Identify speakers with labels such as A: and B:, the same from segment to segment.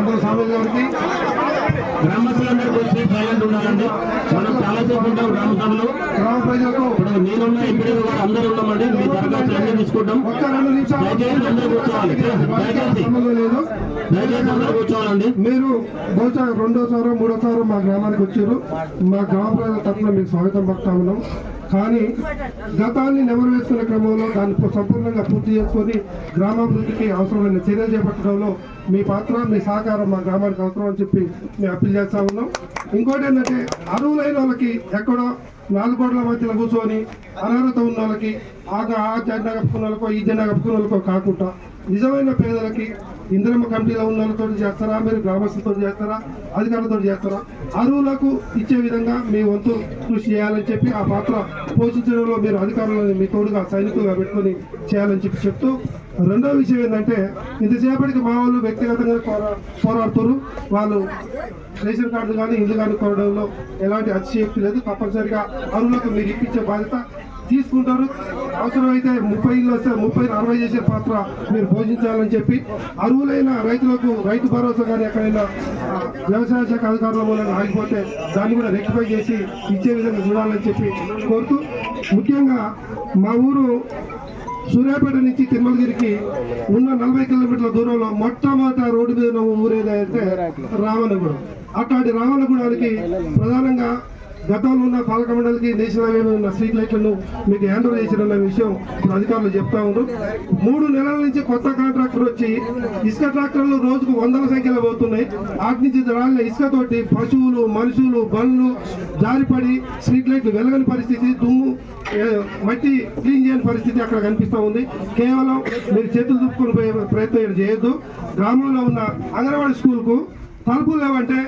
A: అందరూ స్వామి గారికి
B: గ్రామస్తులందరూ వచ్చి సైలెంట్ ఉండాలండి. మనం చాలా సేపు ఉంటాం గ్రామ సభలో
A: గ్రామ ప్రజలకు
B: ఇప్పుడు నేనున్నా ఇప్పుడు అందరూ ఉన్నామండి. మీ దరఖాస్తులు అన్ని తీసుకుంటాం. దయచేసి అందరూ కూర్చోవాలి. దయచేసి అందరూ కూర్చోవాలండి.
A: మీరు బహుశా రెండోసారి మూడోసారి మా గ్రామానికి వచ్చారు. మా గ్రామ ప్రజల తరఫున మీకు స్వాగతం పడతా ఉన్నాం. కానీ గతాన్ని నెమరవేసుకునే క్రమంలో దాన్ని సంపూర్ణంగా పూర్తి చేసుకొని గ్రామాభివృద్ధికి అవసరమైన చర్యలు చేపట్టడంలో మీ పాత్ర మీ సహకారం మా గ్రామానికి అవసరం అని చెప్పి మేము అప్పీల్ చేస్తా ఉన్నాం. ఇంకోటి ఏంటంటే అరువులైన వాళ్ళకి ఎక్కడో నాలుగు గోడల మధ్యలో కూర్చొని అనర్హత ఉన్న వాళ్ళకి ఆ జెండా కప్పుకున్న వాళ్ళకో ఈ జెండా కప్పుకున్న వాళ్ళకో కాకుండా నిజమైన పేదలకి ఇంద్రమ్మ కమిటీలో ఉన్న వాళ్ళతో చేస్తారా? మీరు గ్రామస్తులతో చేస్తారా? అధికారులతో చేస్తారా? అరువులకు ఇచ్చే విధంగా మీ వంతు కృషి చేయాలని చెప్పి ఆ పాత్ర పోషించడంలో మీరు అధికారులను మీ తోడుగా సైనికులుగా పెట్టుకొని చేయాలని చెప్పి చెప్తూ రెండో విషయం ఏంటంటే ఇంతసేపటికి మా వాళ్ళు వ్యక్తిగతంగా పోరా పోరాడుతారు వాళ్ళు రేషన్ కార్డు కానీ ఇల్లు కానీ కోరడంలో ఎలాంటి అతిశయోక్తి లేదు. తప్పనిసరిగా అరువులకు మీరు ఇప్పించే బాధ్యత తీసుకుంటారు. అవసరమైతే ముప్పై ఇళ్ళు వస్తే ముప్పై అరవై చేసే పాత్ర మీరు పోషించాలని చెప్పి అరువులైన రైతులకు రైతు భరోసా కానీ ఎక్కడైనా వ్యవసాయ శాఖ అధికారుల మూలంగా ఆగిపోతే దాన్ని కూడా రెక్టిఫై చేసి ఇచ్చే విధంగా చూడాలని చెప్పి కోరుతూ ముఖ్యంగా మా ఊరు సూర్యాపేట నుంచి తిరుమలగిరికి ఉన్న నలభై కిలోమీటర్ల దూరంలో మొట్టమొదట రోడ్డు మీద ఉన్న ఊరు ఏదంటే రావణగూడెం అట్లాంటి రావణగూడానికి ప్రధానంగా గతంలో ఉన్న పాలక మండలికి నేషనల్ హైవే ఉన్న స్ట్రీట్ లైట్లను మీకు హ్యాండ్ ఓవర్ చేసిన విషయం ఇప్పుడు అధికారులు చెప్తా ఉన్నారు. మూడు నెలల నుంచి కొత్త కాంట్రాక్టర్ వచ్చి ఇసుక ట్రాక్టర్లు రోజుకు వందల సంఖ్యలో పోతున్నాయి. వాటి నుంచి రాళ్ళ ఇసుకతోటి పశువులు మనుషులు బండ్లు జారిపడి స్ట్రీట్ లైట్లు వెలగని పరిస్థితి దుమ్ము మట్టి క్లీన్ చేయని పరిస్థితి అక్కడ కనిపిస్తూ ఉంది. కేవలం మీరు చేతులు దుప్పుకొని పోయే ప్రయత్నం చేయొద్దు. గ్రామంలో ఉన్న అంగన్వాడీ స్కూల్కు తలుపులు లేవంటే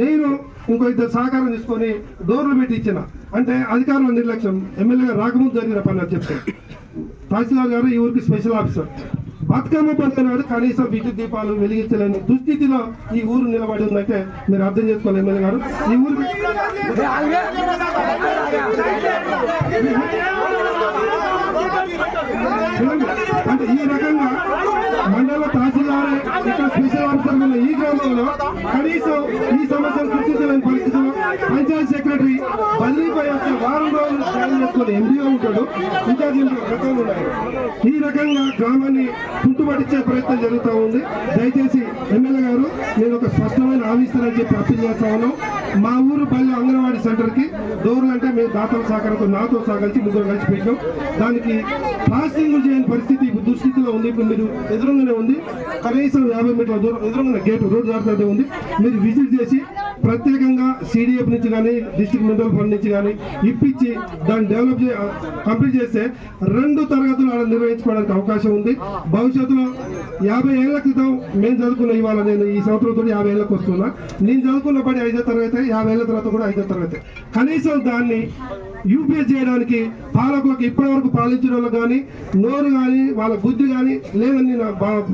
A: నేను ఇంకో ఇద్దరు సహకారం తీసుకొని డోర్లు పెట్టి ఇచ్చిన. అంటే అధికారుల నిర్లక్ష్యం ఎమ్మెల్యేగా రాకముందు జరిగిన పని అని చెప్తాను తహసీల్దార్ గారు ఈ ఊరికి స్పెషల్ ఆఫీసర్. బతుకమ్మ పండుగ కనీసం విద్యుత్ దీపాలు వెలిగించలేని దుస్థితిలో ఈ ఊరు నిలబడి ఉందంటే మీరు అర్థం చేసుకోవాలి ఎమ్మెల్యే గారు. ఈ ఊరు అంటే ఈ రకంగా మండల తహసీల్దార్ ఇక్కడ స్పెషల్ ఆఫీసర్ ఉన్న ఈ గ్రామంలో కనీసం ఈ సమస్యను గుర్తించలేని పరిస్థితుల్లో పంచాయతీ సెక్రటరీ బదిలీపై వచ్చే వారం రోజులు ప్లాన్ చేసుకుని ఎంపీగా ఉంటాడు. ఇంకా గతంలో ఉన్నాయి ఈ రకంగా గ్రామాన్ని చుట్టుపడిచ్చే ప్రయత్నం జరుగుతూ ఉంది. దయచేసి ఎమ్మెల్యే గారు నేను ఒక స్పష్టమైన హామీ ఇస్తానని చెప్పి అప్పీల్ చేస్తా ఉన్నాం. మా ఊరు పల్లె అంగన్వాడీ సెంటర్కి దూరం అంటే మేము దాతల సహకారంతో నాతో సహకరించి ముగ్గురు కలిసి పెట్టాం దానికి పాసింగ్ చేయని పరిస్థితి ఇప్పుడు దుస్థితిలో ఉంది. ఇప్పుడు మీరు ఎదురుగానే ఉంది. కనీసం యాభై మీటర్ల దూరం ఎదురుగానే గేట్ రోడ్డు దాటుతుంటే ఉంది. మీరు విజిట్ చేసి ప్రత్యేకంగా సిడిఎఫ్ నుంచి కానీ డిస్ట్రిక్ట్ మెంటల్ ఫండ్ నుంచి కానీ ఇప్పించి దాన్ని డెవలప్ చే కంప్లీట్ చేస్తే రెండు తరగతులు ఆడ నిర్వహించుకోవడానికి అవకాశం ఉంది. భవిష్యత్తులో యాభై ఏళ్ళ క్రితం మేము చదువుకున్న ఇవాళ నేను ఈ సంవత్సరంతో యాభై ఏళ్ళకి వస్తున్నా. నేను చదువుకున్నప్పటి ఐదో తరగతి యాభై ఏళ్ళ తర్వాత కూడా ఐదో తరగతి. కనీసం దాన్ని యూపీఎస్ చేయడానికి పాలకులకు ఇప్పటివరకు పాలించిన వాళ్ళు కానీ నోరు కానీ వాళ్ళ బుద్ధి కానీ లేదని నేను బా-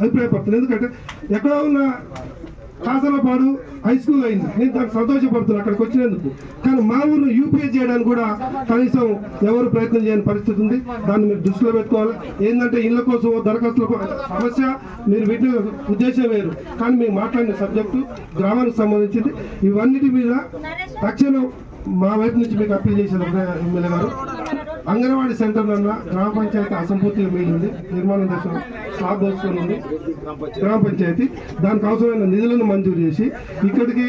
A: అభిప్రాయపడుతున్నాను ఎందుకంటే ఎక్కడో ఉన్న కాసలపాడు హై స్కూల్ అయింది. నేను దానికి సంతోషపడుతున్నాను అక్కడికి వచ్చినందుకు. కానీ మా ఊరు యూపీఏ చేయడానికి కూడా కనీసం ఎవరు ప్రయత్నం చేయని పరిస్థితి ఉంది. దాన్ని మీరు దృష్టిలో పెట్టుకోవాలి. ఏంటంటే ఇళ్ళ కోసం దరఖాస్తుల సమస్య మీరు వీటి ఉద్దేశం వేరు. కానీ మేము మాట్లాడిన సబ్జెక్టు గ్రామానికి సంబంధించింది. ఇవన్నిటి మీద తక్షణం మా వైపు నుంచి మీకు అప్పీల్ చేశారు ఎమ్మెల్యే గారు అంగన్వాడీ సెంటర్ అన్న గ్రామ పంచాయతీ అసంపూర్తిగా మిగిలింది నిర్మాణం దశలో స్లాబ్ దోసుకొని ఉంది. గ్రామ పంచాయతీ. దానికి అవసరమైన నిధులను మంజూరు చేసి ఇక్కడికి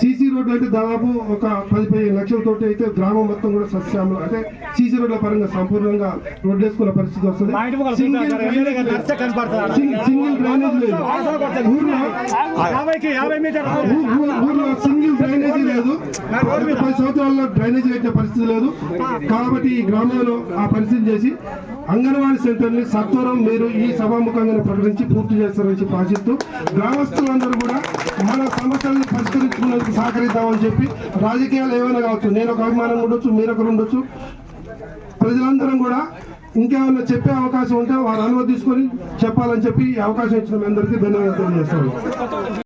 A: సీసీ రోడ్లు అంటే దాదాపు ఒక పది పదిహేను లక్షలతోటి అయితే గ్రామం మొత్తం కూడా సస్యాములు. అంటే సీసీ రోడ్ల పరంగా సంపూర్ణంగా రోడ్డు వేసుకున్న పరిస్థితి వస్తుంది. సింగిల్ డ్రైనేజ్ లేదు. ఊర్లో సింగిల్ డ్రైనేజీ లేదు. పది సంవత్సరాల్లో డ్రైనేజీ పెట్టే పరిస్థితి లేదు. కాబట్టి ఈ గ్రామంలో ఆ పరిస్థితి చేసి అంగన్వాడీ సెంటర్ని సత్వరం మీరు ఈ సభాముఖంగా ప్రకటించి పూర్తి చేస్తారని చెప్పి ఆశిస్తూ గ్రామస్తులందరూ కూడా మన సమస్యలను పరిష్కరించుకునేందుకు సహకరిద్దామని చెప్పి రాజకీయాలు ఏమైనా కావచ్చు నేను ఒక అభిమానం ఉండొచ్చు మీరు ఒకరు ఉండొచ్చు. ప్రజలందరం కూడా ఇంకేమైనా చెప్పే అవకాశం ఉంటే వారు అనుమతి తీసుకొని చెప్పాలని చెప్పి ఈ అవకాశం ఇచ్చిన మీ అందరికీ ధన్యవాదాలు చేస్తాను